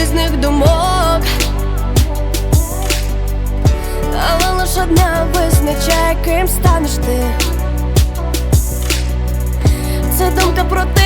різних думок. Але лиш одна визначає, ким станеш ти. Це думка про те,